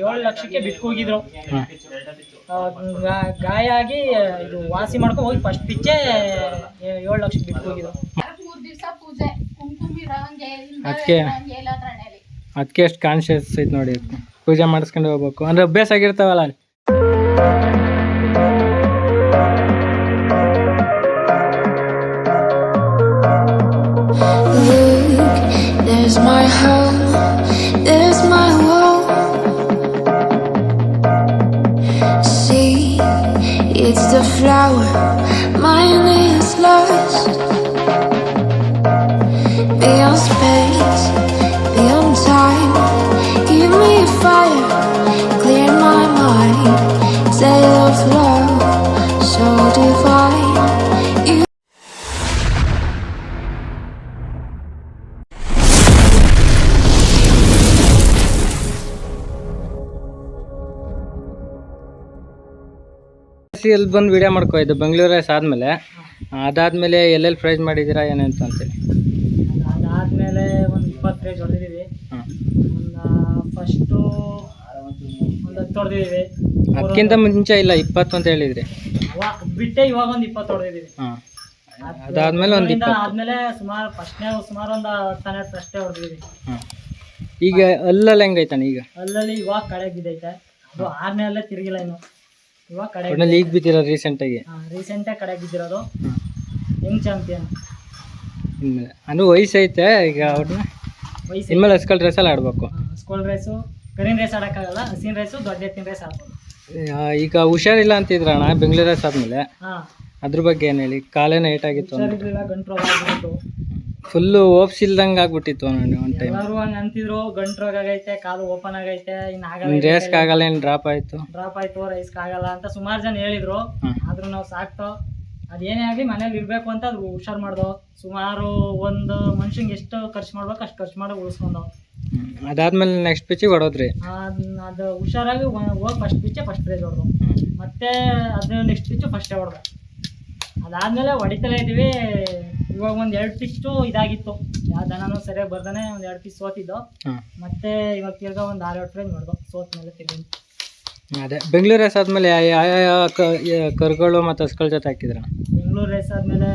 ಏಳು ಲಕ್ಷಕ್ಕೆ ಬಿಟ್ಟು ಹೋಗಿದ್ರು ಹಾಂ. ಆ, ಗಾ- ಗಾಯ ಆಗಿ ಇದು ವಾಸಿ ಮಾಡ್ಕೊಂಡು ಹೋಗಿ ಫಸ್ಟ್ ಪಿಚ್ಚೆ ಏಳು ಲಕ್ಷಕ್ಕೆ ಬಿಟ್ಟು ಹೋಗಿದ್ರು ಅದಕ್ಕೆ ಅದಕ್ಕೆ ಎಷ್ಟು ಕಾನ್ಶಿಯಸ್ ಐತೆ ನೋಡಿ ಪೂಜೆ ಮಾಡಿಸ್ಕೊಂಡು ಹೋಗ್ಬೇಕು. ಅಂದ್ರೆ ಅಭ್ಯಾಸ ಆಗಿರ್ತಾವಲ್ಲ my. See, it's the flower, mine is lost. Beyond space, ಎಲ್ಲಿ ಬಂದು ವಿಡಿಯೋ ಮಾಡ್ಕೋ ಇದು ಬೆಂಗಳೂರು ರೈಸ್ ಆದಮೇಲೆ. ಅದಾದಮೇಲೆ ಎಲ್ಲೆಲ್ಲಿ ಪ್ರೈಸ್ ಮಾಡಿದ್ದೀರಾ ಏನಂತ ಅಂತೇಳಿ. ಅದಾದ್ಮೇಲೆ ಒಂದು ಇಪ್ಪತ್ತು ರೇಜ್ ಹೊಡೆದಿದ್ದೀವಿ. ಹಾಂ. ಫಸ್ಟು ಒಂದು ಹತ್ತು ಹೊಡೆದಿದ್ದೀವಿ. ಅದಕ್ಕಿಂತ ಮುಂಚೆ ಇಲ್ಲ ಇಪ್ಪತ್ತು ಅಂತ ಹೇಳಿದ್ರಿ. ಬಿಟ್ಟೆ ಇವಾಗ ಒಂದು ಇಪ್ಪತ್ತು ಹೊಡೆದಿದ್ದೀವಿ. ಹಾಂ. ಅದಾದ್ಮೇಲೆ ಒಂದು ಆದ್ಮೇಲೆ ಸುಮಾರು ಫಸ್ಟ್ನೇ ಸುಮಾರು ಒಂದು ಹತ್ತು ಹನ್ನೆರಡು ಅಷ್ಟೇ ಹೊಡೆದಿದ್ದೀವಿ. ಹಾಂ. ಈಗ ಅಲ್ಲಲ್ಲಿ ಹೆಂಗೈತಾನೆ ಈಗ? ಅಲ್ಲಲ್ಲಿ ಇವಾಗ ಕಳೆಗಿದೈತೆ ಬಿದ್ದೈತೆ. ಅದು ಆದ್ಮೇಲೆ ಅಲ್ಲೇ ತಿರುಗಿಲ್ಲ ಇನ್ನು. ಇವಾಗ ಕಡೆ ಒಟ್ನಲ್ಲಿ ಈಗ ಬಿದ್ದಿರೋ ರೀಸೆಂಟಾಗಿ ರೀಸೆಂಟಾಗಿ ಕಡೆ ಬಿದ್ದಿರೋದು. ಯಂಗ್ ಚಾಂಪಿಯನ್ ಇನ್ಮೇಲೆ. ಅಂದ್ರೆ ವಯಸ್ಸು ಐತೆ ಈಗ ಅವ್ರನ್ನ. ವಯಸ್ಸು ಇನ್ಮೇಲೆ ಹಸ್ಕಲ್ ಡ್ರೆಸ್ಸಲ್ಲಿ ಆಡಬೇಕು. ಸ್ಕೂಲ್ ರೇಸು ಕರಿನ್ ರೇಸ್ ಆಡೋಕ್ಕಾಗಲ್ಲ ಹಸಿನ ರೇಸು ದೊಡ್ಡ ಎತ್ತಿನ ರೇಸ್ ಆಡ್ಬೋದು. ಈಗ ಹುಷಾರಿಲ್ಲ ಅಂತಿದ್ರಣ್ಣ ಬೆಂಗಳೂರು ರೇಸ್ ಆದಮೇಲೆ. ಹಾಂ. ಅದ್ರ ಬಗ್ಗೆ ಏನು ಹೇಳಿ? ಕಾಲೇನ ಏಟಾಗಿತ್ತು ಅಂತ. ಹುಷಾರಿರ್ಲಿಲ್ಲ ಗಂಟ್ರೋಗ ಓಪ್ಸ್ ಫುಲ್ಲು ಓಪ್ಸಿಲ್ದಂಗೆ ಆಗ್ಬಿಟ್ಟಿತ್ತು ನಾನು ಒಂದು ಟೈಮ್ ಎಲ್ಲರೂ ಹಂಗೆ ಅಂತಿದ್ರು. ಗಂಟ್ರೋಗ ಆಗೈತೆ ಕಾಲು ಓಪನ್ ಆಗೈತೆ ಇನ್ನು ಆಗಲ್ಲ ರೇಸ್ಗೆ ಆಗಲ್ಲ ಏನು ಡ್ರಾಪ್ ಆಯಿತು. ಡ್ರಾಪ್ ಆಯಿತು ರೈಸ್ಗೆ ಆಗಲ್ಲ ಅಂತ ಸುಮಾರು ಜನ ಹೇಳಿದ್ರು. ಆದರೂ ಆದ್ರೂ ನಾವು ಸಾಕ್ತೋ. ಅದೇನೇ ಆಗಲಿ ಮನೇಲಿ ಇರಬೇಕು ಅಂತ ಅದು ಹುಷಾರು ಮಾಡ್ದೋ. ಸುಮಾರು ಒಂದು ಮನುಷ್ಯಂಗೆ ಎಷ್ಟು ಖರ್ಚು ಮಾಡ್ಬೇಕು ಅಷ್ಟು ಖರ್ಚು ಮಾಡಿ ಉಳಿಸ್ಕೊಂಡು ಅದಾದ್ಮೇಲೆ ನೆಕ್ಸ್ಟ್ ಪಿಚ್ಚಿಗೆ ಹೊಡೋದ್ರಿ? ಅದು ಹುಷಾರಾಗಿ ಹೋಗಿ ಫಸ್ಟ್ ಪಿಚ್ಚೆ ಫಸ್ಟ್ ಪ್ರೈಸ್ ಹೊಡೆದು ಮತ್ತೆ ಅದು ನೆಕ್ಸ್ಟ್ ಪಿಚ್ಚು ಫಸ್ಟೇ ಹೊಡೆದ ಅದಾದಮೇಲೆ ಹೊಡಿತಲೇ ಇದ್ದೀವಿ. ಇವಾಗ ಒಂದು ಎರಡು ಪಿಸ್ಟು ಇದಾಗಿತ್ತು. ಯಾವ ದನನೂ ಸರಿಯಾಗಿ ಬರ್ದಾನೆ ಒಂದು ಎರಡು ಪೀಸ್ ಸೋತಿದ್ದು. ಮತ್ತೆ ಇವಾಗ ತಿರ್ಗಾ ಒಂದು ಆರು ಎರಡು ಫ್ರೆಂಡ್ ಮಾಡ್ದು ಸೋತ ಮೇಲೆ ತಿರ್ಗಿ. ಅದೇ ಬೆಂಗಳೂರು ರೇಸ್ ಆದಮೇಲೆ ಯಾವ ಕರುಗಳು ಮತ್ತು ಹಸ್ಗಳ ಜೊತೆ ಹಾಕಿದ್ರ? ಬೆಂಗಳೂರು ರೇಸ್ ಆದಮೇಲೆ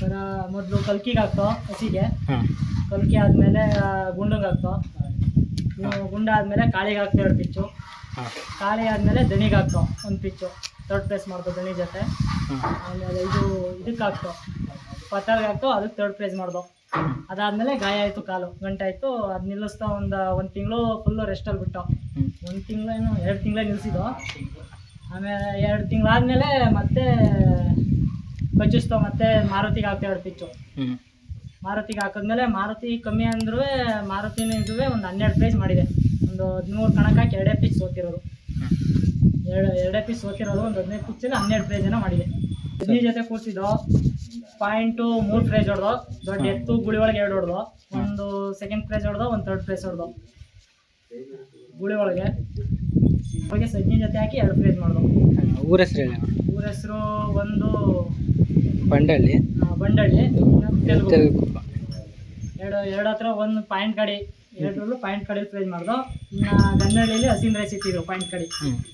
ಬರ ಮೊದಲು ಕಲ್ಕಿಗೆ ಹಾಕ್ತೋ ಹಸಿಗೆ. ಕಲ್ಕಿ ಆದಮೇಲೆ ಗುಂಡಂಗೆ ಹಾಕ್ತೋ. ಗುಂಡ ಆದಮೇಲೆ ಕಾಳಿಗೆ ಹಾಕ್ತೋ ಎರಡು ಪಿಚ್ಚು ಕಾಳಿ ಆದಮೇಲೆ ದಣಿಗೆ ಹಾಕ್ತೋ ಒಂದು ಪಿಚ್ಚು ಥರ್ಡ್ ಪ್ಲೇಸ್ ಮಾಡ್ದು ಗಣಿ ಜೊತೆ. ಆಮೇಲೆ ಇದು ಇದಕ್ಕೆ ಹಾಕ್ತು ಪತ್ತಾರ್ಗೆ ಹಾಕ್ತು ಅದಕ್ಕೆ ಥರ್ಡ್ ಪ್ರೈಸ್ ಮಾಡ್ದು. ಅದಾದಮೇಲೆ ಗಾಯ ಆಯಿತು ಕಾಲು ಗಂಟಾಯಿತು ಅದು ನಿಲ್ಲಿಸ್ತಾ ಒಂದು ಒಂದು ತಿಂಗಳು ಫುಲ್ಲು ರೆಸ್ಟಲ್ಲಿ ಬಿಟ್ಟು. ಒಂದು ತಿಂಗಳೇನು ಎರಡು ತಿಂಗಳೇ ನಿಲ್ಲಿಸಿದ್ದು ಆಮೇಲೆ ಎರಡು ತಿಂಗಳಾದಮೇಲೆ ಮತ್ತೆ ಕಚ್ಚಿಸ್ತು ಮತ್ತೆ ಮಾರುತಿಗೆ ಹಾಕ್ತಾ ಎರಡು ಪಿಚ್ಚು ಮಾರುತಿಗೆ ಹಾಕಿದ್ಮೇಲೆ ಮಾರುತಿ ಕಮ್ಮಿ ಅಂದ್ರೂ ಮಾರುತಿನೂ ಇದುವೆ ಒಂದು ಹನ್ನೆರಡು ಪ್ಲೇಸ್ ಮಾಡಿದೆ. ಒಂದು ಹದಿಮೂರು ಕಣಕ್ಕೆ ಎರಡೇ ಪಿಚ್ ಸೋತಿರೋದು. ಎರಡು ಎರಡೇ ಪೀಸ್ ಹೋಗಿರೋದು ಒಂದು ಹದಿನೈದು ಪೀಸಲ್ಲಿ ಹನ್ನೆರಡು ಪ್ರೈಸನ್ನ ಮಾಡಿದೆ. ಹದಿನೈದು ಜೊತೆ ಕೂರ್ಸಿದ್ದು ಪಾಯಿಂಟು ಮೂರು ಪ್ರೈಸ್ ಹೊಡೆದು ದೊಡ್ಡ ಎತ್ತು ಗುಳಿ ಒಳಗೆ ಎರಡು ಹೊಡೆದು ಒಂದು ಸೆಕೆಂಡ್ ಪ್ರೈಸ್ ಹೊಡೆದು ಒಂದು ಥರ್ಡ್ ಪ್ರೈಸ್ ಹೊಡೆದು. ಗುಳಿ ಒಳಗೆ. ಒಳಗೆ ಸಜ್ಜಿ ಜೊತೆ ಹಾಕಿ ಎರಡು ಪ್ರೈಸ್ ಮಾಡ್ದು. ಊರ ಹೆಸರು ಹೇಳಿ ಊರ ಹೆಸರು ಒಂದು ಬಂಡಳ್ಳಿ. ಬಂಡಳ್ಳಿ. ತೆಲುಗು. ಎರಡು ಎರಡು ಹತ್ರ ಒಂದು ಪಾಯಿಂಟ್ ಕಡಿ. ಎರಡರಲ್ಲೂ ಪಾಯಿಂಟ್ ಕಡೆ ಪ್ರೈಸ್ ಮಾಡ್ದು. ಇನ್ನು ಗನ್ನಳ್ಳಿಯಲ್ಲಿ ಹಸಿನ ರೈಸ್ ಇಟ್ಟಿದ್ರು ಪಾಯಿಂಟ್ ಕಡೆ.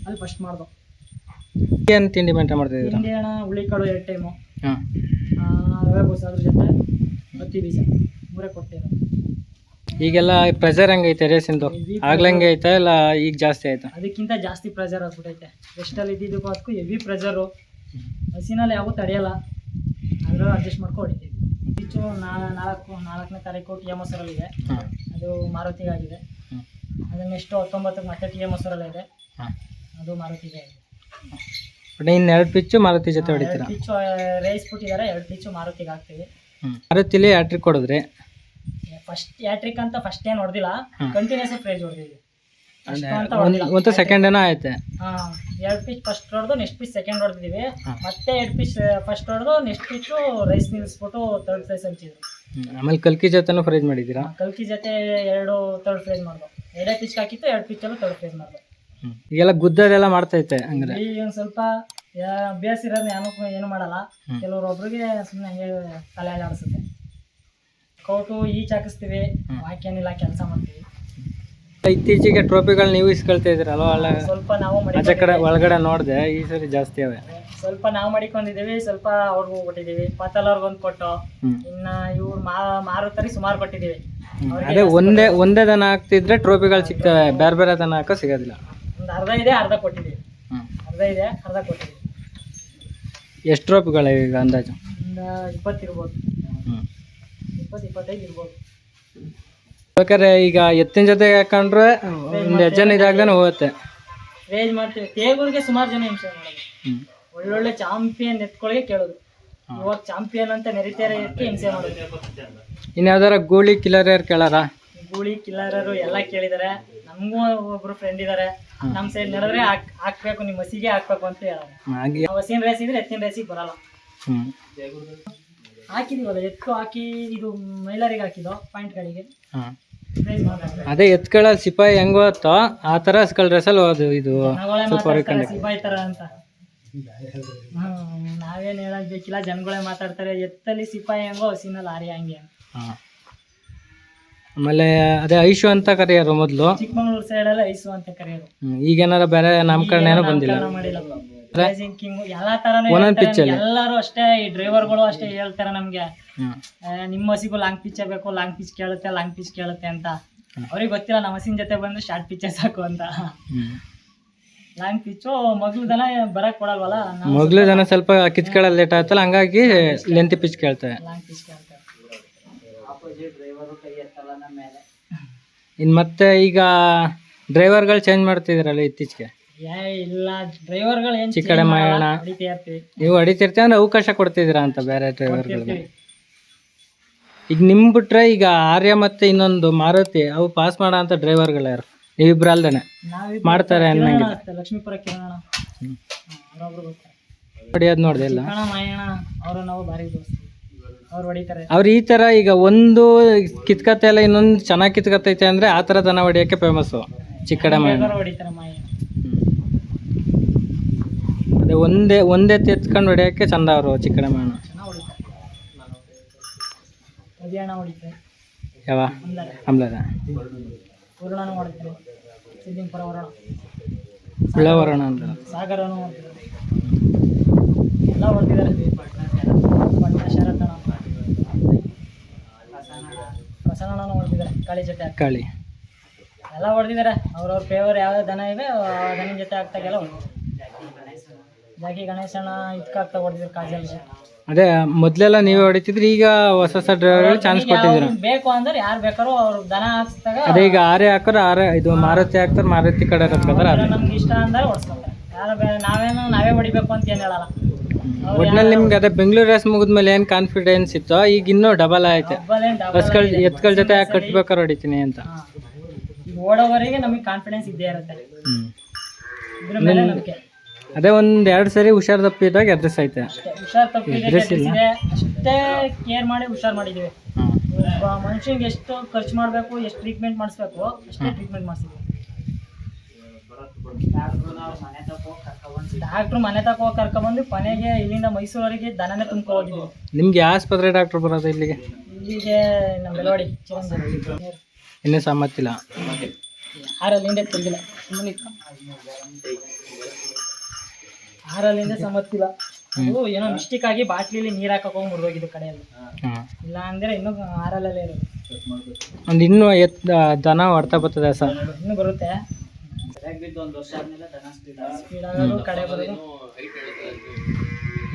ಅಲ್ಲಿ ಫಸ್ಟ್ ಮಾಡ್ದು. ಏನು ತಿಂಡಿ ಮೇಂಟೈನ್ ಮಾಡ್ತಿದ್ದೀವಿ ತಿಂಡಿ ಅಣ್ಣ ಹುಳಿಕಾಳು ಎರಡು ಟೈಮು ಹಾಂ. ರವೆ ಬೂಸ ಅದ್ರ ಜೊತೆ ಹತ್ತಿ ಬೀಜ. ಮೂರೇ ಕೊಡ್ತೀವಿ ಈಗೆಲ್ಲ ಪ್ರೆಷರ್ ಹೆಂಗೈತೆ ರೇಸಿಂದು ಆಗ್ಲಂಗೆ ಐತೆ ಇಲ್ಲ ಈಗ ಜಾಸ್ತಿ ಆಯ್ತಾ? ಅದಕ್ಕಿಂತ ಜಾಸ್ತಿ ಪ್ರೆಷರ್ ಆಗ್ಬಿಟ್ಟೈತೆ ಎಷ್ಟಲ್ಲಿ ಇದ್ದಿದ್ದಕ್ಕೂ ಅದಕ್ಕೂ ಹೆವಿ ಪ್ರೆಷರು ಹಸಿನಲ್ಲಿ ಯಾವೂ ತಡೆಯಲ್ಲ. ಅದರಲ್ಲೂ ಅಡ್ಜಸ್ಟ್ ಮಾಡ್ಕೊ ಹೊಡಿತೀವಿ. ಇಚ್ಚು ನಾಲ್ಕು ನಾಲ್ಕನೇ ತಾರೀಕು ಟಿ ಎಂ ಇದೆ ಹಾಂ. ಅದು ಮಾರುತಿಗಾಗಿದೆ ಆಗಿದೆ ಅದು ನೆಕ್ಸ್ಟ್ ಹತ್ತೊಂಬತ್ತಕ್ಕೆ ಮತ್ತೆ ಟಿ ಎಂ ಇದೆ. ಹಾಂ ಅದು ಮಾರುತಿಗೆ ಆಗಿದೆ. ಇನ್ನು ಎರಡು ಪಿಚ್ಚು ಮಾರುತಿ ಜೊತೆ ಹೊಡಿತೀರಾ? ಪಿಚ್ಚು ರೇಸ್ ಬಿಟ್ಟಿದ್ದಾರೆ. ಎರಡು ಪಿಚ್ಚು ಮಾರುತಿಗೆ ಹಾಕ್ತೀವಿ ಮಾರುತಿಲಿ ಹ್ಯಾಟ್ರಿಕ್ ಕೊಡಿದ್ರಿ ಫಸ್ಟ್ ಯಾಟ್ರಿಕ್ ಅಂತ ಫಸ್ಟ್ ಏನು ಹೊಡೆದಿಲ್ಲ. ಕಂಟಿನ್ಯೂಸ್ ಪ್ರೈಸ್ ಹೊಡೆದಿದ್ವಿ ಮತ್ತೆ ಒಂದು ಸೆಕೆಂಡ್ ಏನೋ ಆಯ್ತೆ. ಹಾಂ ಎರಡು ಪೀಸ್ ಫಸ್ಟ್ ಹೊಡೆದು ನೆಕ್ಸ್ಟ್ ಪೀಸ್ ಸೆಕೆಂಡ್ ಹೊಡೆದಿದ್ದೀವಿ ಮತ್ತೆ ಎರಡು ಪೀಸ್ ಫಸ್ಟ್ ಹೊಡೆದು ನೆಕ್ಸ್ಟ್ ಪೀಸು ರೈಸ್ ನಿಲ್ಲಿಸ್ಬಿಟ್ಟು ತರ್ಡ್ ಪ್ರೈಸ್ ಹಂಚಿದ್ರು. ಆಮೇಲೆ ಕಲ್ಕಿ ಜೊತೆನೂ ಫ್ರೈಜ್ ಮಾಡಿದ್ದೀರಾ? ಕಲ್ಕಿ ಜೊತೆ ಎರಡು ತರ್ಡ್ ಫ್ರೈಜ್ ಮಾಡ್ದು ಎರಡೇ ಪಿಚ್ ಹಾಕಿತ್ತು ಎರಡು ಪಿಚ್ಚಲ್ಲೂ ತರ್ಡ್ ಫ್ರೈಜ್ ಮಾಡ್ದು ಈಗೆಲ್ಲ ಗುದ್ದದೆಲ್ಲ ಮಾಡ್ತೈತೆ ಹಂಗಾರೆ ಈಗ ಒಂದು ಸ್ವಲ್ಪ ಇರೋದು ಏನೂ ಏನು ಮಾಡಲ್ಲ. ಹ್ಮ್. ಕೆಲವ್ರು ಒಬ್ರಿಗೆ ಸುಮ್ಮನೆ ಹಂಗೆ ತಲೆ ಆಡಿಸುತ್ತೆ. ಕೌಟು ಈಚ್ ಹಾಕಿಸ್ತೀವಿ ಹಾಕೇನಿಲ್ಲ ಕೆಲಸ ಮಾಡ್ತೀವಿ. ಇತ್ತೀಚೆಗೆ ಟ್ರೋಫಿಗಳು ನೀವು ಇಸ್ಕೊಳ್ತಾ ಇದ್ರಲ್ಲ ಅಲ್ಲ ಸ್ವಲ್ಪ ನಾವು ಆಚೆ ಕಡೆ ಮಡಿಕೊಂಡಿದ್ದೀವಿ. ಒಳಗಡೆ ನೋಡಿದೆ ಈ ಸರಿ ಜಾಸ್ತಿ ಅವೆ. ಸ್ವಲ್ಪ ನಾವು ಮಾಡಿಕೊಂಡಿದ್ದೀವಿ ಸ್ವಲ್ಪ ಅವ್ರಿಗೂ ಕೊಟ್ಟಿದ್ದೀವಿ. ಪಾತಲ್ ಅವ್ರಿಗೊಂದು ಕೊಟ್ಟು ಹ್ಮ್. ಇನ್ನ ಇವ್ರು ಮಾರು ತರಿ ಸುಮಾರು ಕೊಟ್ಟಿದ್ದೀವಿ. ಹ್ಮ್. ಅವ್ರಿಗೆ ಅದೇ ಒಂದೇ ಒಂದೇ ದನ ಹಾಕ್ತಿದ್ರೆ ಟ್ರೋಫಿಗಳು ಸಿಗ್ತವೆ ಬೇರೆ ಬೇರೆ ದನ ಹಾಕೋ ಸಿಗೋದಿಲ್ಲ. ಒಂದು ಅರ್ಧ ಇದೆ ಅರ್ಧ ಕೊಟ್ಟಿದ್ದೀವಿ. ಹ್ಮ್. ಅರ್ಧ ಇದೆ ಅರ್ಧ ಕೊಟ್ಟಿದ್ದೀವಿ. ಎಷ್ಟು ಟ್ರೋಫಿಗಳಿವೆ ಈಗ ಅಂದಾಜು? ಒಂದು ಇಪ್ಪತ್ತು ಇರ್ಬೋದು ಹ್ಮ್. ಇಪ್ಪತ್ತು ಇಪ್ಪತ್ತೈದು ಇರ್ಬೋದು. ಬೇಕಾದ್ರೆ ಈಗ ಎತ್ತಿನ ಜೊತೆ ಹಾಕೊಂಡ್ರೆ ಒಂದು ಜನ ಇದಾಗ್ದಾನೆ ಹೋಗುತ್ತೆ. ರೇಜ್ ಮಾಡ್ತೀವಿ. ಟೇಬಲ್ಗೆ ಸುಮಾರು ಜನ ಹಿಂಸೆ ಮಾಡೋದು. ಒಳ್ಳೊಳ್ಳೆ ಚಾಂಪಿಯನ್ ಎತ್ಕೊಳಗೆ ಕೇಳೋದು. ಇವಾಗ ಚಾಂಪಿಯನ್ ಅಂತ ನೆರಿತಾರೆ ಹಿಂಸೆ ಮಾಡೋದು. ಇನ್ನು ಯಾವ್ದಾರ ಗೂಳಿ ಕಿಲರ್ ಯಾರು ಕೇಳಾರ? ಗೂಳಿ ಕಿಲ್ಲರರು ಎಲ್ಲ ಕೇಳಿದಾರೆ. ನಮಗೂ ಒಬ್ರು ಫ್ರೆಂಡ್ ಇದ್ದಾರೆ ನಮ್ಮ ಸೈಡ್ ನಡೆದ್ರೆ ಹಾಕ್ಬೇಕು ನಿಮ್ ಮಸಿಗೆ ಹಾಕ್ಬೇಕು ಅಂತ ನಾವು ಹಸಿನ ರೇಸ್ ಇದ್ರೆ ಎತ್ತಿನ ರೇಸಿಗೆ ಬರಲ್ಲ. ಹಾಕಿದೀವಲ್ಲ ಎತ್ತು ಹಾಕಿ ಇದು ಮೈಲರಿಗೆ ಹಾಕಿದ್ದು ಪಾಯಿಂಟ್ಗಳಿಗೆ ಅದೇ ಎತ್ಕೊಳ್ಳ ಸಿಪಾಯಿ ಹೆಂಗ್ ಹೋಗುತ್ತೋ ಆ ಸ್ಕಲ್ ಡ್ರೆಸ್ಸಲ್ಲಿ ಹೋದು ಇದು. ಸೂಪರ್ ಮಾತಾಡ್ತಾರೆ ಸಿಪಾಯಿ ತರ ಅಂತ. ನಾವೇನ್ ಹೇಳಕ್ ಬೇಕಿಲ್ಲ ಜನಗಳೇ ಮಾತಾಡ್ತಾರೆ. ಎತ್ತಲ್ಲಿ ಸಿಪಾಯಿ ಹೆಂಗೋ ಹಸಿನಲ್ಲಿ ಲಾರಿ ಹಂಗೆ. ಹಾಂ. ಆಮೇಲೆ ಅದೇ ಐಶು ಅಂತ ಕರೆಯೋರು ಮೊದಲು. ಚಿಕ್ಕಮಂಗ್ಳೂರ್ ಸೈಡ್ ಎಲ್ಲ ಐಸು ಅಂತ ಕರೆಯೋರು. ಈಗೇನಾರ ಬೇರೆ ನಾಮಕರಣ ಏನೋ ಬಂದಿಲ್ಲ. ಮಾಡಿಲ್ಲ. Racing king ಎಲ್ಲಾ ತರನು ಒಂದೊಂದ್ pitch ಅಲ್ಲಿ. ಎಲ್ಲಾರು ಅಷ್ಟೇ ಈ ಡ್ರೈವರ್ಗಳು ಅಷ್ಟೇ ಹೇಳ್ತಾರೆ ನಮ್ಗೆ. ಹ್ಮ್. ಆ, ನಿಮ್ಮ ಹಸಿಗೂ ಲಾಂಗ್ ಪಿಚ್ ಬೇಕು ಲಾಂಗ್ ಪಿಚ್ ಕೇಳುತ್ತೆ ಲಾಂಗ್ ಪಿಚ್ ಕೇಳುತ್ತೆ ಅಂತ. ಅವ್ರಿಗೆ ಗೊತ್ತಿಲ್ಲ ನಮ್ಮ ಹಸಿನ ಜೊತೆ ಬಂದು ಶಾರ್ಟ್ ಪಿಚ್ಚೇ ಸಾಕು ಅಂತ. ಹ್ಮ್. ಲಾಂಗ್ ಪಿಚ್ಚು ಮಗ್ಳದನ ಬರಕ್ ಕೊಡಲ್ವಲ್ಲ? ಮೊದ್ಲು ಜನ ಸ್ವಲ್ಪ ಕಿತ್ಕೊಳ್ಳೋದು ಲೇಟ್ ಆಯ್ತಲ್ಲ ಹಂಗಾಗಿ ಲೆಂತ್ ಪಿಚ್ ಕೇಳ್ತಾರೆ. ಲಾಂಗ್ ಪಿಚ್ ಕೇಳ್ತಾರೆ. ಇನ್ನು ಮತ್ತೆ ಈಗ ಡ್ರೈವರ್ಗಳು ಚೇಂಜ್ ಮಾಡ್ತಿದ್ರಲ್ಲ ಇತ್ತೀಚೆಗೆ? ಇಲ್ಲ ಡ್ರೈವರ್ಗಳು ಏನ್ ಚಿಕ್ಕ ಕಡೆ ಮಾಡೋಣ. ಹೊಡಿತಾ ಇರ್ತೀವಿ ನೀವು ಹೊಡಿತಿರ್ತೀವಿ ಅಂದ್ರೆ ಅವಕಾಶ ಕೊಡ್ತಿದ್ದೀರಾ ಅಂತ ಬೇರೆ ಡ್ರೈವರ್ಗಳಿಗೆ. ಈಗ ನಿಮ್ ಬಿಟ್ರೆ ಈಗ ಆರ್ಯ ಮತ್ತೆ ಇನ್ನೊಂದು ಮಾರುತಿ ಅವು ಪಾಸ್ ಮಾಡೋ ಅಂತ ಡ್ರೈವರ್ಗಳು ಯಾರು? ನೀವಿಬ್ರು ಅಲ್ದೇನೆ. ನಾವಿಬ್ರು ಮಾಡ್ತಾರೆ ಅನ್ನಂಗಿಲ್ಲ. ಅಷ್ಟೇ, ಲಕ್ಷ್ಮೀಪುರ ಕಿರಣ ಹ್ಮ್. ಅವರೊಬ್ರು ಗೊತ್ತಾರೆ ಹೊಡಿಯೋದು ನೋಡ್ದಿಲ್ಲ ಇಲ್ಲ. ಕಣ ಮಾಯಣ ಅವರು ನಾವು ಭಾರಿ ದೋಸ್ತಿ ಅವ್ರು ಹೊಡಿತಾರೆ. ಅವ್ರು ಈ ತರ ಈಗ ಒಂದು ಕಿತ್ಕತ್ತೆ ಇಲ್ಲ ಇನ್ನೊಂದು ಚೆನ್ನಾಗಿ ಕಿತ್ಕತ್ತೈತೆ ಅಂದ್ರೆ ಆ ತರ ದನ ಹೊಡಿಯೋಕ್ಕೆ ಫೇಮಸ್ಸು ಚಿಕ್ಕಡೆ ಹೊಡಿತಾರೆ ಅದೇ ಒಂದೇ ಒಂದೇ ಎತ್ಕೊಂಡು ಹೊಡಿಯೋಕೆ ಚಂದ ಅವರು ಚಿಕ್ಕಡೆ ಮಾಯಣ ಚೆನ್ನಾಗಿ ಹೊಡಿತಾರೆ. ಯಾವ? ಆಮ್ಲದ ವರುಣನು ಹೊಡಿತಾರೆ. ಸಿದ್ದಿಂಪುರ ವರುಣ ಉಳ್ಳವರಣ ಅಂತ ಸಾಗರನು ಎಲ್ಲ ಹೊಡ್ತಿದ್ದಾರೆ. ಪಟ್ಟ ಶರತನ ಪ್ರಸನ್ನನು ಹೊಡ್ತಿದ್ದಾರೆ. ಕಾಳಿ ಜೊತೆ ಕಾಳಿ. ಎಲ್ಲ ಹೊಡೆದಿದ್ದಾರೆ ಅವ್ರವ್ರ ಫೇವರ್ ಯಾವ ದನ ಇವೆ ಆ ದನ ಜೊತೆ ಆಗ್ತಾಗೆಲ್ಲ ಹೊಡೆದಿದ್ದಾರೆ ಜಾಕಿ ಗಣೇಶನ ಇದಕ್ಕಾಗ್ತಾ ಹೊಡೆದಿದ್ರು ಕಾಜಲ್ ಅದೇ ಮೊದ್ಲೆಲ್ಲ ನೀವೇ ಹೊಡಿತಿದ್ರಿ ಈಗ ಹೊಸ ಹೊಸ ಡ್ರೈವರ್ಗಳು ಚಾನ್ಸ್ ಕೊಟ್ಟಿದ್ದೀರಾ? ಬೇಕು ಅಂದ್ರೆ ಯಾರು ಬೇಕಾರೋ ಅವ್ರು ದನ ಹಾಕ್ಸ್ದಾಗ ಅದೇ ಈಗ ಆರೆ ಹಾಕೋರು ಆರೆ ಇದು ಮಾರುತಿ ಹಾಕ್ತಾರೆ ಮಾರುತಿ ಕಡೆ ಹಾಕೋತಾರೆ ನಮ್ಗೆ ಇಷ್ಟ ಅಂದ್ರೆ ಹೊಡ್ಸ್ಕೊತಾರೆ. ಯಾರು ಬೇ ನಾವೇನು ನಾವೇ ಹೊಡಿಬೇಕು ಅಂತ ಏನು ಹೇಳಲ್ಲ. ಒಟ್ನಲ್ಲಿ ನಿಮ್ಗೆ ಅದೇ ಬೆಂಗಳೂರು ರೇಸ್ ಮುಗಿದ್ಮೇಲೆ ಏನು ಕಾನ್ಫಿಡೆನ್ಸ್ ಇತ್ತೋ ಈಗ ಇನ್ನೂ ಡಬಲ್ ಆಯ್ತು. ಬಸ್ಗಳು ಎತ್ಗಳ ಜೊತೆ ಕಟ್ಬೇಕಾರೆ ಹೊಡಿತೀನಿ ಅಂತ. ಓಡೋವರೆಗೆ ನಮಗೆ ಕಾನ್ಫಿಡೆನ್ಸ್ ಇದ್ದೇ ಇರುತ್ತೆ. ಇದ್ರ ಮೇಲೆ ನಂಬಿಕೆ. ಅದೇ ಒಂದ್ ಎರಡು ಸರಿ ಹುಷಾರ್ ತಪ್ಪಿದಾಗ ಅಡ್ರೆಸ್ ಐತೆ. ಹುಷಾರ್ ತಪ್ಪಿದೆ? ಕೆಟ್ಟಿಸಿದೆ ಅಷ್ಟೇ ಕೇರ್ ಮಾಡಿ ಹುಷಾರ್ ಮಾಡಿದ್ದೀವಿ ಒಬ್ಬ ಮನುಷ್ಯನಿಗೆ ಎಷ್ಟು ಖರ್ಚು ಮಾಡಬೇಕು ಎಷ್ಟು ಟ್ರೀಟ್ಮೆಂಟ್ ಮಾಡಿಸ್ಬೇಕು ಅಷ್ಟೇ ಟ್ರೀಟ್ಮೆಂಟ್ ಮಾಡಿಸಿದ್ವಿ. ಡಾಕ್ಟ್ರು ಮನೆ ತಕ ಹೋಗಿ ಕರ್ಕೊಂಡ್ಬಂದು ಕೊನೆಗೆ ಇಲ್ಲಿಂದ ಮೈಸೂರವರೆಗೆ ದನನೇ ತುಂಬ್ಕೊ ಹೋಗಿದ್ವಿ. ನಿಮ್ಗೆ ಯಾವ ಆಸ್ಪತ್ರೆ ಡಾಕ್ಟರ್ ಬರೋದು ಇಲ್ಲಿಗೆ? ಇಲ್ಲಿಗೆ ನಮ್ಮ ಬೆಳವಾಡಿ ಚಿರಂಜೀವಿ ಇನ್ನೂ ಸಮ್ಮತಿಲ್ಲ ಆರಲ್ಲಿಂದ ತಂದಿಲ್ಲ. ಸುಮ್ಮನೆ ಆರಲ್ಲಿಂದ ಸಮತ್ತಿಲ್ಲ ಅದು ಏನೋ ಮಿಸ್ಟೇಕ್ ಆಗಿ ಬಾಟ್ಲಿಲಿ ನೀರು ಹಾಕಕ್ಕೆ ಹೋಗಿ ಮುರಿದೋಗಿದ್ದು ಕಡೆಯಲ್ಲಿ. ಇಲ್ಲ ಅಂದ್ರೆ ಇನ್ನೂ ಆರಲ್ಲೇ ಇರೋದು. ಒಂದು ಇನ್ನೂ ಎತ್ ದನ ಹೊಡ್ತಾ ಬರ್ತದೆ ಸರ್. ಇನ್ನು ಬರುತ್ತೆ.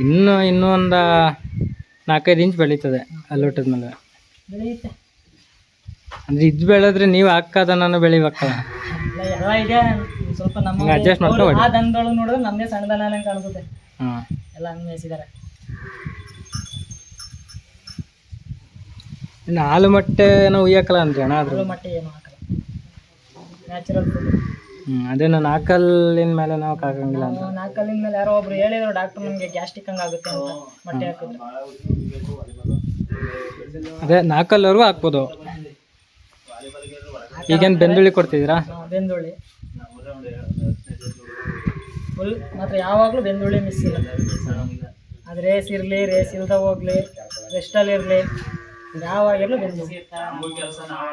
ಇನ್ನು ಇನ್ನೂ ಇನ್ನೂ ಒಂದು ನಾಲ್ಕೈದು ಇಂಚ್ ಬೆಳೀತದೆ ಅಲ್ಲಿ ಹುಟ್ಟಿದ್ಮೇಲೆ ಬೆಳೆಯುತ್ತೆ ಅಂದ್ರೆ ಇದು ಬೆಳೆದ್ರೆ ನೀವು ನಾನು ಬೆಳಿಬೇಕಲ್ಲ. ಎಲ್ಲ ಇದೆ ಸ್ವಲ್ಪ ನಮ್ಮ ಅಡ್ಜಸ್ಟ್ ಮಾಡ್ಕೊಂಡು ಮಾಡ್ಕೊ ಆ ದನಗಳು ನೋಡಿದ್ರೆ ನಮ್ಮದೇ ಸಣ್ಣ ದನ ನಂಗೆ ಕಾಣಿಸುತ್ತೆ ಹಾಂ. ಎಲ್ಲ ಹಂಗೆ ಮೇಯಿಸಿದ್ದಾರೆ ಇನ್ನು ಹಾಲು ಮೊಟ್ಟೆ ಏನೋ ಉಯ್ಯಕ್ಕಲ್ಲ ಅಂದ್ರೆ ಅಣ್ಣ ಅದ್ರ ಹುಳು ಏನು ಹಾಕಲ್ಲ. ನ್ಯಾಚುರಲ್ ಫುಡ್ ಹ್ಞೂ ಅದೇ ನಾನು ನಾಲ್ಕಲ್ಲಿನ ಮೇಲೆ ನಾವು ಹಾಕಂಗಿಲ್ಲ ಅಂತ ನಾಲ್ಕಲ್ಲಿನ ಮೇಲೆ ಯಾರೋ ಒಬ್ರು ಹೇಳಿದ್ರು ಡಾಕ್ಟರ್ ನಮಗೆ ಗ್ಯಾಸ್ಟ್ರಿಕ್ ಹಂಗೆ ಆಗುತ್ತೆ ಅಂತ ಮೊಟ್ಟೆ ಹಾಕಿದ್ರೆ. ಅದೇ ನಾಲ್ಕಲ್ಲವರೆಗೂ ಹಾಕ್ಬೋದು. ಈಗೇನು ಬೆಂದುಳ್ಳಿ ಕೊಡ್ತಿದ್ದೀರಾ? ಬೆಂದುಳ್ಳಿ ಫುಲ್ ಮಾತ್ರ ಯಾವಾಗಲೂ ಬೆಂದುಳ್ಳಿ ಮಿಸ್ ಇಲ್ಲ. ಅದು ರೇಸ್ ಇರಲಿ ರೇಸ್ ಇಲ್ದ ಹೋಗ್ಲಿ ರೆಸ್ಟಲ್ಲಿ ಇರಲಿ ಯಾವಾಗಿರ್ಲೂ ಬೆನ್ನು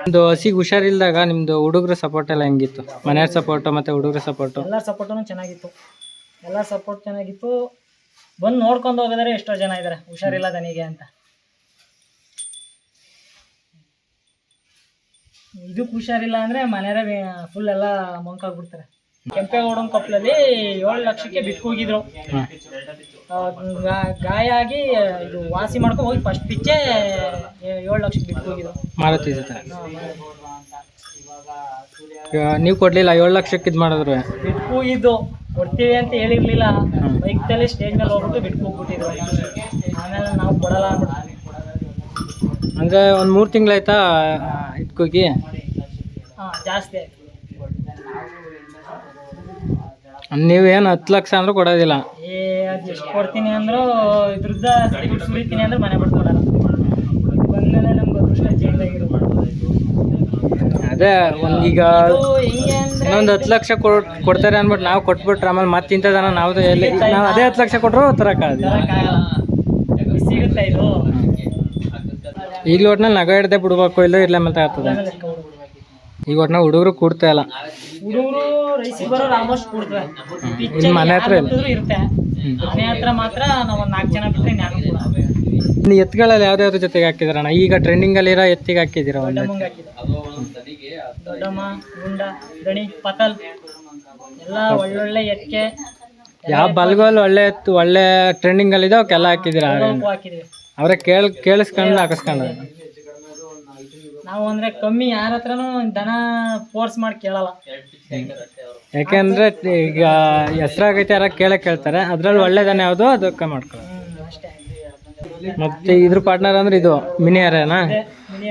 ಒಂದು ಹಸಿಗೆ ಹುಷಾರಿಲ್ದಾಗ ನಿಮ್ದು ಹುಡುಗರ ಸಪೋರ್ಟ್ ಎಲ್ಲ ಹೆಂಗಿತ್ತು? ಮನೆಯವ್ರ ಸಪೋರ್ಟು ಮತ್ತು ಹುಡುಗರ ಸಪೋರ್ಟು ಎಲ್ಲ ಸಪೋರ್ಟೂ ಚೆನ್ನಾಗಿತ್ತು. ಎಲ್ಲ ಸಪೋರ್ಟ್ ಚೆನ್ನಾಗಿತ್ತು. ಬಂದು ನೋಡ್ಕೊಂಡು ಹೋಗಿದಾರೆ ಎಷ್ಟೋ ಜನ ಇದ್ದಾರೆ ಹುಷಾರಿಲ್ಲ ನನಗೆ ಅಂತ. ಇದಕ್ಕೆ ಹುಷಾರಿಲ್ಲ ಅಂದರೆ ಮನೆಯವರೇ ಫುಲ್ ಎಲ್ಲ ಮಂಕಾಗ್ಬಿಡ್ತಾರೆ. ಕೆಂಪೇಗೌಡನ ಕಪ್ಪಲಲ್ಲಿ ಏಳು ಲಕ್ಷಕ್ಕೆ ಬಿಟ್ಟು ಹೋಗಿದ್ರು. ಗಾಯ ಆಗಿ ಇದು ವಾಸಿ ಮಾಡ್ಕೊಂಡು ಹೋಗಿ ಫಸ್ಟ್ ಪಿಚ್ಚೆ ಏಳು ಲಕ್ಷಕ್ಕೆ ಬಿಟ್ಟು ಹೋಗಿದ್ರು. ಮಾರುತಿ ಜೊತೆ. ಈಗ ನೀವು ಕೊಡ್ಲಿಲ್ಲ ಏಳು ಲಕ್ಷಕ್ಕೆ ಇದು ಮಾಡಿದ್ರು. ಬಿಟ್ಟು ಹೋಗಿದ್ದು. ಕೊಡ್ತೀವಿ ಅಂತ ಹೇಳಿರ್ಲಿಲ್ಲ. ತಲೆ ಸ್ಟೇಜ್ ಮೇಲೆ ಹೋಗ್ಬಿಟ್ಟು ಬಿಟ್ಟು ಹೋಗ್ಬಿಟ್ಟಿದ್ರು. ಆಮೇಲೆ ನಾವು ಕೊಡಲ್ಲ ಅಂದ್ರೆ ಹಂಗೆ ಒಂದು ಮೂರು ತಿಂಗಳಾಯ್ತಾ ಇದಕ್ಕೋಗಿ ಹಾಂ ಜಾಸ್ತಿ ಆಯ್ತು. ನೀವೇನು ಹತ್ತು ಲಕ್ಷ ಅಂದ್ರೆ ಕೊಡೋದಿಲ್ಲ. ಏ ಅದು ಎಷ್ಟು ಕೊಡ್ತೀನಿ ಅಂದ್ರು ಇದ್ರದ್ದು ದುಡ್ಡು ಸುರಿತೀನಿ ಅಂದ್ರೆ ಮನೆ ಬಿಟ್ಕೊಡಲ್ಲ ಬಂದ್ಮೇಲೆ ನಮ್ಗೆ ಅದೃಷ್ಟ ಚೇಂಜ್ ಆಗಿರೋದು ಅದೇ ಒಂದು ಈಗ ಇದು ಹೆಂಗೆ ಇನ್ನೊಂದು ಹತ್ತು ಲಕ್ಷ ಕೊಡ್ ಕೊಡ್ತಾರೆ ಅಂದ್ಬಿಟ್ಟು ನಾವು ಕೊಟ್ಬಿಟ್ರೆ ಆಮೇಲೆ ಮತ್ತೆ ಇಂಥದನ್ನ ನಾವು ಎಲ್ಲಿ ನಾವು ಅದೇ ಹತ್ತು ಲಕ್ಷ ಕೊಟ್ಟರು ತರೋಕ್ಕಾಗಲ್ಲ ಸಿಗುತ್ತೆ ಇದು? ಈಗಲೂ ಒಟ್ನಲ್ಲಿ ನಗ ಹಿಡ್ದೆ ಬಿಡ್ಬೇಕು ಇಲ್ಲ ಇರ್ಲ ಮತ್ತೆ ಆಗ್ತದೆ. ಈಗ ಒಟ್ನಾಗ ಹುಡುಗರು ಕೂಡ್ತಾ ಇಲ್ಲ. ಹುಡುಗರು ರೈಸಿಗೆ ಬರೋರು ಆಲ್ಮೋಸ್ಟ್ ಕೊಡ್ತವೆ. ಇಲ್ಲಿ ಮನೆ ಹತ್ರ ಇಲ್ಲ. ಇರುತ್ತೆ. ಮನೆ ಹತ್ರ ಮಾತ್ರ ನಾವು ಒಂದು ನಾಲ್ಕು ಜನ ಬಿಟ್ಟರೆ ಯಾರು ಕೊಡಲ್ಲ ಇನ್ನು ಎತ್ತುಗಳಲ್ಲಿ ಯಾವ್ದಾವ್ದ್ರ ಜೊತೆಗೆ ಹಾಕಿದ್ರಣ್ಣ ಈಗ ಟ್ರೆಂಡಿಂಗ್ ಎತ್ತಿಗೆ ಹಾಕಿದ್ದೀರ ಒಂದು ದೊಡ್ಡಮ್ಮಂಗೆ ಹಾಕಿದ್ದು. ದೊಡ್ಡಮ್ಮ ಗುಂಡ ದಣಿ ಪತಲ್. ಎಲ್ಲ ಒಳ್ಳೊಳ್ಳೆ ಎಕ್ಕೆ ಯಾವ ಬಲ್ಗೋಲ್ ಒಳ್ಳೆ ಎತ್ತು ಒಳ್ಳೆ ಟ್ರೆಂಡಿಂಗಲ್ಲಿದೆ ಅವಕ್ಕೆಲ್ಲ ಹಾಕಿದ್ದೀರ ಎಲ್ಲವಕ್ಕೂ ಹಾಕಿದ್ವಿ ಅವರೇ ಕೇಳ್ ಕೇಳಿಸ್ಕೊಂಡು ಹಾಕಿಸ್ಕೊಂಡು ನಾವು ಅಂದ್ರೆ ಕಮ್ಮಿ ಯಾರ ಹತ್ರನು ದನ ಫೋರ್ಸ್ ಮಾಡಿ ಕೇಳಲ್ಲ. ಯಾಕೆಂದ್ರೆ ಈಗ ಹೆಸ್ರಾಗೈತೆ ಯಾರ ಕೇಳಕ್ ಕೇಳ್ತಾರೆ. ಅದ್ರಲ್ಲಿ ಒಳ್ಳೇದನ್ನ ಯಾವುದು ಅದಕ್ಕೆ ಮಾಡ್ಕೊಳ್ಳಿ ಅಷ್ಟೇ ಮತ್ತೆ ಇದ್ರ ಪಾರ್ಟ್ನರ್ ಅಂದ್ರೆ ಇದು ಮಿನಿ ಅರೇನಾ ಮಿನಿ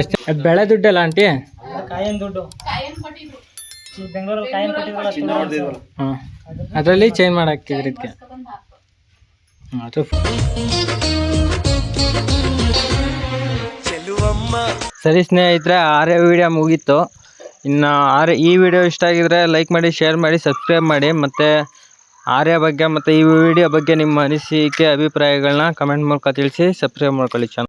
ಎಷ್ಟು ಬೆಳೆ ದುಡ್ಡಲ್ಲ ಆಂಟಿ? ಕಾಯನ್ ದುಡ್ಡು. ಕೊಟ್ಟಿದ್ರು ಬೆಂಗಳೂರಲ್ಲಿ ಕಾಯಿನ ಕೊಟ್ಟಿದ್ರಲ್ಲ ಹಾಂ ಅದರಲ್ಲಿ ಚೇಂಜ್ ಮಾಡಿ ಹಾಕಿದ್ರಿ ಇದಕ್ಕೆ ಬಂದು ಹಾಕ್ತು ಹ್ಮ್, ಅದು ಸರಿ ಸ್ನೇಹಿತರೆ ಆರೇ ವಿಡಿಯೋ ಮುಗೀತು. ಇನ್ನು ಆರೆ ಈ ವಿಡಿಯೋ ಇಷ್ಟ ಆಗಿದ್ರೆ ಲೈಕ್ ಮಾಡಿ ಶೇರ್ ಮಾಡಿ ಸಬ್ಸ್ಕ್ರೈಬ್ ಮಾಡಿ ಮತ್ತು ಆರ್ಯ ಬಗ್ಗೆ ಮತ್ತು ಈ ವಿಡಿಯೋ ಬಗ್ಗೆ ನಿಮ್ಮ ಅನಿಸಿಕೆ ಅಭಿಪ್ರಾಯಗಳನ್ನ ಕಮೆಂಟ್ ಮೂಲಕ ತಿಳಿಸಿ ಸಬ್ಸ್ಕ್ರೈಬ್ ಮಾಡ್ಕೊಳ್ಳಿ ಚಾನಲ್